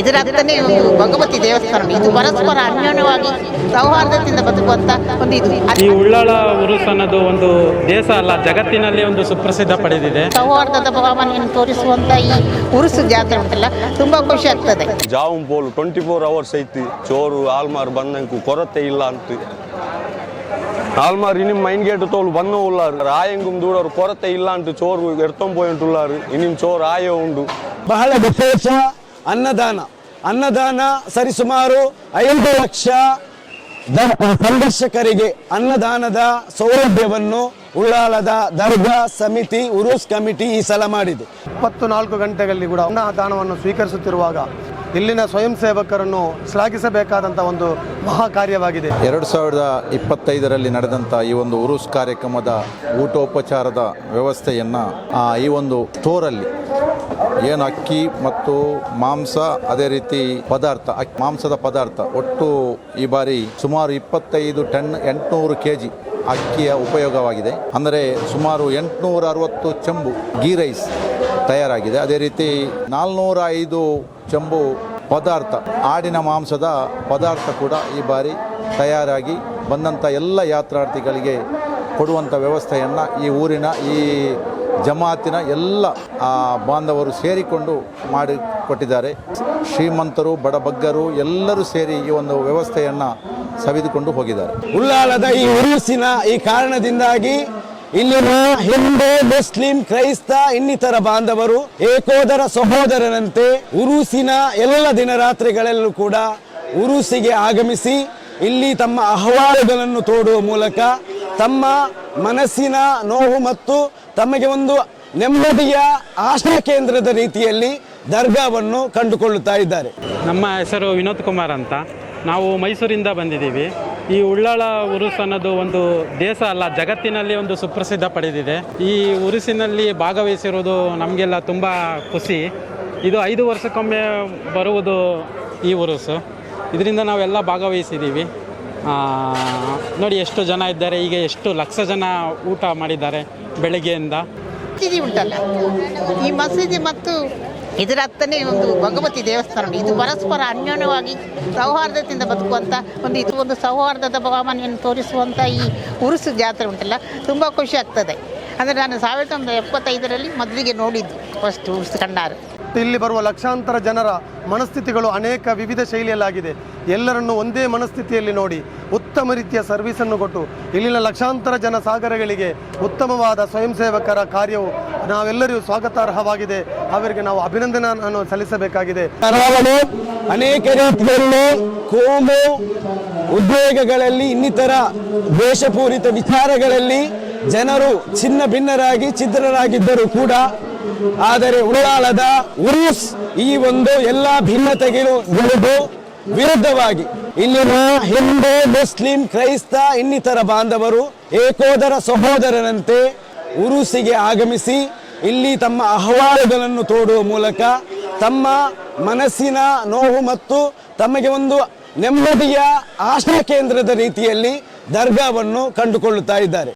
ಇದರ ಹತ್ತನೇ ಒಂದು ಭಗವತಿ ದೇವಸ್ಥಾನ. ಇದು ಪರಸ್ಪರ ಅನ್ಯೋನ್ಯವಾಗಿ ಸೌಹಾರ್ದದಿಂದ ಬದುಕುವಂತ ಒಂದು ಇದು. ಈ ಉಳ್ಳಾಳ ಉರುಸ್ ಅನ್ನೋದು ಒಂದು ದೇಶ ಅಲ್ಲ ಜಗತ್ತಿನಲ್ಲಿ ಒಂದು ಸುಪ್ರಸಿದ್ಧ ಪಡೆದಿದೆ. ಸೌಹಾರ್ದದ ಭಾವನೆಯನ್ನು ತೋರಿಸುವಂತ ಈ ಉರುಸ್ ಜಾತ್ರೆ ಉಂಟಲ್ಲ ತುಂಬಾ ಖುಷಿ ಆಗ್ತದೆ. ಜಾವು ಬೋಲ್ ಟ್ವೆಂಟಿ ಫೋರ್ ಅವರ್ಸ್ ಐತಿ ಚೋರು ಆಲ್ಮಾರ್ ಬಂದಂಕು ಕೊರತೆ ಇಲ್ಲ ಅಂತ. ಆಲ್ಮಾರ್ ಇನಿಮ್ ಮೈನ್ ಗೇಟ್ ತೋಲು ಬಂದ ಉಳ್ಳಾರು. ರಾಯಂಗುಂ ದೂಡೋರು ಕೊರತೆ ಇಲ್ಲ ಅಂತ ಚೋರು ಎಡ್ತೊಂಪೋಯಿಂಟ್ ಉಳ್ಳಾರು. ಇನಿಮ್ ಚೋರು ಆಯ ಉಂಡು. ಬಹಳ ವಿಶೇಷ. ಅನ್ನದಾನ. ಅನ್ನದಾನ ಸರಿಸುಮಾರು ಐದು ಲಕ್ಷ ಸಂದರ್ಶಕರಿಗೆ ಅನ್ನದಾನದ ಸೌಲಭ್ಯವನ್ನು ಉಳ್ಳಾಲದ ದರ್ಗಾ ಸಮಿತಿ ಉರುಸ್ ಕಮಿಟಿ ಈ ಸಲ ಮಾಡಿದೆ. ಇಪ್ಪತ್ತು ನಾಲ್ಕು ಗಂಟೆಗಳಲ್ಲಿ ಕೂಡ ಅನ್ನದಾನವನ್ನು ಸ್ವೀಕರಿಸುತ್ತಿರುವಾಗ ಇಲ್ಲಿನ ಸ್ವಯಂ ಸೇವಕರನ್ನು ಶ್ಲಾಘಿಸಬೇಕಾದಂಥ ಒಂದು ಮಹಾ ಕಾರ್ಯವಾಗಿದೆ ಎರಡು ಸಾವಿರದ ಇಪ್ಪತ್ತೈದರಲ್ಲಿ ನಡೆದಂಥ ಈ ಒಂದು ಉರುಸ್ ಕಾರ್ಯಕ್ರಮದ ಊಟೋಪಚಾರದ ವ್ಯವಸ್ಥೆಯನ್ನು ಈ ಒಂದು ಸ್ಟೋರಲ್ಲಿ ಏನು ಅಕ್ಕಿ ಮತ್ತು ಮಾಂಸ, ಅದೇ ರೀತಿ ಪದಾರ್ಥ, ಅಕ್ಕಿ ಮಾಂಸದ ಪದಾರ್ಥ ಒಟ್ಟು ಈ ಬಾರಿ ಸುಮಾರು ಇಪ್ಪತ್ತೈದು ಟನ್ ಎಂಟುನೂರು ಕೆ ಜಿ ಅಕ್ಕಿಯ ಉಪಯೋಗವಾಗಿದೆ. ಅಂದರೆ ಸುಮಾರು ಎಂಟುನೂರ ಅರವತ್ತು ಚೆಂಬು ಗೀ ರೈಸ್ ತಯಾರಾಗಿದೆ. ಅದೇ ರೀತಿ ನಾಲ್ನೂರ ಐದು ಚೆಂಬು ಪದಾರ್ಥ, ಆಡಿನ ಮಾಂಸದ ಪದಾರ್ಥ ಕೂಡ ಈ ಬಾರಿ ತಯಾರಾಗಿ ಬಂದಂಥ ಎಲ್ಲ ಯಾತ್ರಾರ್ಥಿಗಳಿಗೆ ಕೊಡುವಂಥ ವ್ಯವಸ್ಥೆಯನ್ನು ಈ ಊರಿನ ಈ ಜಮಾತಿನ ಎಲ್ಲ ಬಾಂಧವರು ಸೇರಿಕೊಂಡು ಮಾಡಿಕೊಟ್ಟಿದ್ದಾರೆ ಶ್ರೀಮಂತರು, ಬಡಬಗ್ಗರು ಎಲ್ಲರೂ ಸೇರಿ ಈ ಒಂದು ವ್ಯವಸ್ಥೆಯನ್ನು ಸವಿದುಕೊಂಡು ಹೋಗಿದ್ದಾರೆ. ಉಳ್ಳಾಲದ ಈ ಉರುಸಿನ ಈ ಕಾರಣದಿಂದಾಗಿ ಇಲ್ಲಿನ ಹಿಂದೂ, ಮುಸ್ಲಿಂ, ಕ್ರೈಸ್ತ, ಇನ್ನಿತರ ಬಾಂಧವರು, ಏಕೋದರ ಸಹೋದರರಂತೆ ಉರುಸಿನ ಎಲ್ಲ ದಿನರಾತ್ರಿಗಳಲ್ಲೂ ಕೂಡ ಉರುಸಿಗೆ ಆಗಮಿಸಿ ಇಲ್ಲಿ ತಮ್ಮ ಅಹವಾಲುಗಳನ್ನು ತೋಡುವ ಮೂಲಕ ತಮ್ಮ ಮನಸ್ಸಿನ ನೋವು ಮತ್ತು ತಮಗೆ ಒಂದು ನೆಮ್ಮದಿಯ ಆಶಾ ಕೇಂದ್ರದ ರೀತಿಯಲ್ಲಿ ದರ್ಗಾವನ್ನು ಕಂಡುಕೊಳ್ಳುತ್ತಾ ಇದ್ದಾರೆ. ನಮ್ಮ ಹೆಸರು ವಿನೋದ್ ಕುಮಾರ್ ಅಂತ. ನಾವು ಮೈಸೂರಿಂದ ಬಂದಿದ್ದೀವಿ. ಈ ಉಳ್ಳಾಳ ಉರುಸ್ ಅನ್ನೋದು ಒಂದು ದೇಶ ಅಲ್ಲ, ಜಗತ್ತಿನಲ್ಲಿ ಒಂದು ಸುಪ್ರಸಿದ್ಧ ಪಡೆದಿದೆ. ಈ ಉರುಸಿನಲ್ಲಿ ಭಾಗವಹಿಸಿರುವುದು ನಮಗೆಲ್ಲ ತುಂಬ ಖುಷಿ. ಇದು ಐದು ವರ್ಷಕ್ಕೊಮ್ಮೆ ಬರುವುದು ಈ ಉರುಸು. ಇದರಿಂದ ನಾವೆಲ್ಲ ಭಾಗವಹಿಸಿದ್ದೀವಿ ನೋಡಿ ಎಷ್ಟು ಜನ ಇದ್ದಾರೆ ಈಗ ಎಷ್ಟು ಲಕ್ಷ ಜನ ಊಟ ಮಾಡಿದ್ದಾರೆ ಬೆಳಗ್ಗೆಯಿಂದ. ಈ ಮಸೀದಿ ಮತ್ತು ಇದರ ಹತ್ತನೇ ಒಂದು ಭಗವತಿ ದೇವಸ್ಥಾನ ಇದು ಪರಸ್ಪರ ಅನ್ಯೋನ್ಯವಾಗಿ ಸೌಹಾರ್ದತೆಯಿಂದ ಬದುಕುವಂಥ ಒಂದು, ಇದು ಒಂದು ಸೌಹಾರ್ದದ ಭಾವನೆಯನ್ನು ತೋರಿಸುವಂಥ ಈ ಉರುಸು ಜಾತ್ರೆ ಉಂಟಲ್ಲ, ತುಂಬ ಖುಷಿ ಆಗ್ತದೆ. ಅಂದರೆ ನಾನು ಸಾವಿರದ ಒಂಬೈನೂರ ಎಪ್ಪತ್ತೈದರಲ್ಲಿ ಮದುವೆಗೆ ನೋಡಿದ್ದು ಫಸ್ಟ್ ಉರುಸು ಕಂಡಾರು. ಇಲ್ಲಿ ಬರುವ ಲಕ್ಷಾಂತರ ಜನರ ಮನಸ್ಥಿತಿಗಳು ಅನೇಕ ವಿವಿಧ ಶೈಲಿಯಲ್ಲಾಗಿದೆ. ಎಲ್ಲರನ್ನು ಒಂದೇ ಮನಸ್ಥಿತಿಯಲ್ಲಿ ನೋಡಿ ಉತ್ತಮ ರೀತಿಯ ಸರ್ವಿಸನ್ನು ಕೊಟ್ಟು ಇಲ್ಲಿನ ಲಕ್ಷಾಂತರ ಜನ ಸಾಗರಗಳಿಗೆ ಉತ್ತಮವಾದ ಸ್ವಯಂ ಸೇವಕರ ಕಾರ್ಯವು ನಾವೆಲ್ಲರಿಗೂ ಸ್ವಾಗತಾರ್ಹವಾಗಿದೆ. ಅವರಿಗೆ ನಾವು ಅಭಿನಂದನೆಯನ್ನು ಸಲ್ಲಿಸಬೇಕಾಗಿದೆ. ಕರಾವಳಿ, ಅನೇಕ ರೀತಿಯಲ್ಲಿ ಕೋಮು, ಉದ್ವೇಗಗಳಲ್ಲಿ, ಇನ್ನಿತರ ದ್ವೇಷಪೂರಿತ ವಿಚಾರಗಳಲ್ಲಿ ಜನರು ಚಿನ್ನ ಭಿನ್ನರಾಗಿ ಛಿದ್ರರಾಗಿದ್ದರೂ ಕೂಡ, ಆದರೆ ಉಳ್ಳಾಲದ ಉರುಸ್ ಈ ಒಂದು ಎಲ್ಲ ಭಿನ್ನತೆಗಳು ವಿರುದ್ಧವಾಗಿ ಇಲ್ಲಿನ ಹಿಂದೂ, ಮುಸ್ಲಿಂ, ಕ್ರೈಸ್ತ, ಇನ್ನಿತರ ಬಾಂಧವರು, ಏಕೋದರ ಸಹೋದರನಂತೆ ಉರುಸಿಗೆ ಆಗಮಿಸಿ ಇಲ್ಲಿ ತಮ್ಮ ಅಹವಾಲುಗಳನ್ನು ತೋಡುವ ಮೂಲಕ ತಮ್ಮ ಮನಸ್ಸಿನ ನೋವು ಮತ್ತು ತಮಗೆ ಒಂದು ನೆಮ್ಮದಿಯ ಆಶಾ ಕೇಂದ್ರದ ರೀತಿಯಲ್ಲಿ ದರ್ಗಾವನ್ನು ಕಂಡುಕೊಳ್ಳುತ್ತಾ ಇದ್ದಾರೆ.